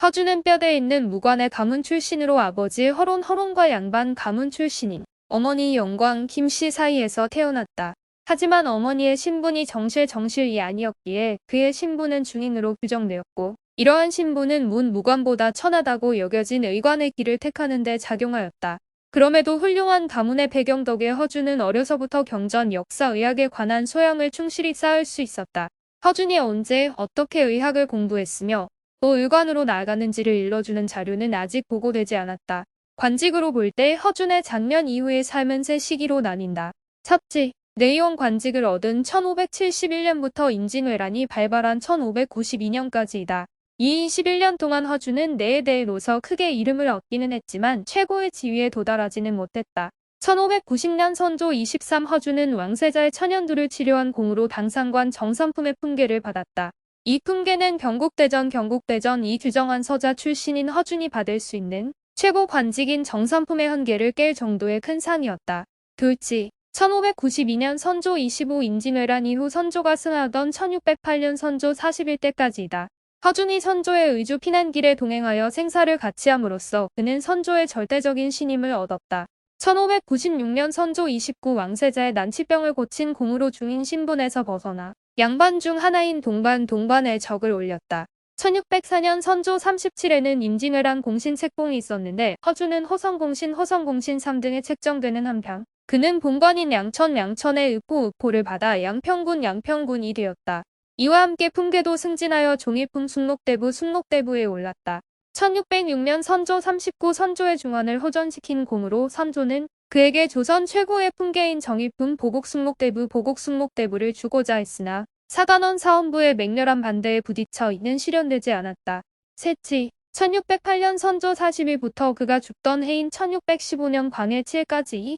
허준은 뼈대 있는 무관의 가문 출신으로 아버지 허론 허론과 양반 가문 출신인 어머니 영광 김씨 사이에서 태어났다. 하지만 어머니의 신분이 정실 정실이 아니었기에 그의 신분은 중인으로 규정되었고 이러한 신분은 문 무관보다 천하다고 여겨진 의관의 길을 택하는 데 작용하였다. 그럼에도 훌륭한 가문의 배경 덕에 허준은 어려서부터 경전, 역사, 의학에 관한 소양을 충실히 쌓을 수 있었다. 허준이 언제 어떻게 의학을 공부했으며 또 의관으로 나아가는지를 일러주는 자료는 아직 보고되지 않았다. 관직으로 볼 때 허준의 장면 이후의 삶은 세 시기로 나뉜다. 첫째, 내의원 관직을 얻은 1571년부터 임진왜란이 발발한 1592년까지이다. 이 21년 동안 허준은 내에 대해로서 크게 이름을 얻기는 했지만 최고의 지위에 도달하지는 못했다. 1590년 선조 23 허준은 왕세자의 천연두를 치료한 공으로 당상관 정선품의 품계를 받았다. 이 품계는 경국대전 경국대전 이 규정한 서자 출신인 허준이 받을 수 있는 최고 관직인 정선품의 한계를 깰 정도의 큰 상이었다. 둘째, 1592년 선조 25 임진왜란 이후 선조가 승하던 1608년 선조 41대까지이다. 허준이 선조의 의주 피난길에 동행하여 생사를 같이 함으로써 그는 선조의 절대적인 신임을 얻었다. 1596년 선조 29 왕세자의 난치병을 고친 공으로 중인 신분에서 벗어나 양반 중 하나인 동반 동반의 적을 올렸다. 1604년 선조 37에는 임진왜란 공신 책봉이 있었는데 허준은 호성공신 호성공신 3등에 책정되는 한편 그는 본관인 양천 양천의 의포 의포를 받아 양평군 양평군이 되었다. 이와 함께 품계도 승진하여 종이품 순록대부 순록대부에 올랐다. 1606년 선조 39 선조의 중원을 호전시킨 공으로 선조는 그에게 조선 최고의 품계인 정의품 보곡순록대부 보곡순록대부를 주고자 했으나 사단원 사원부의 맹렬한 반대에 부딪혀 이는 실현되지 않았다. 셋째, 1608년 선조 40일부터 그가 죽던 해인 1615년 광해 7일까지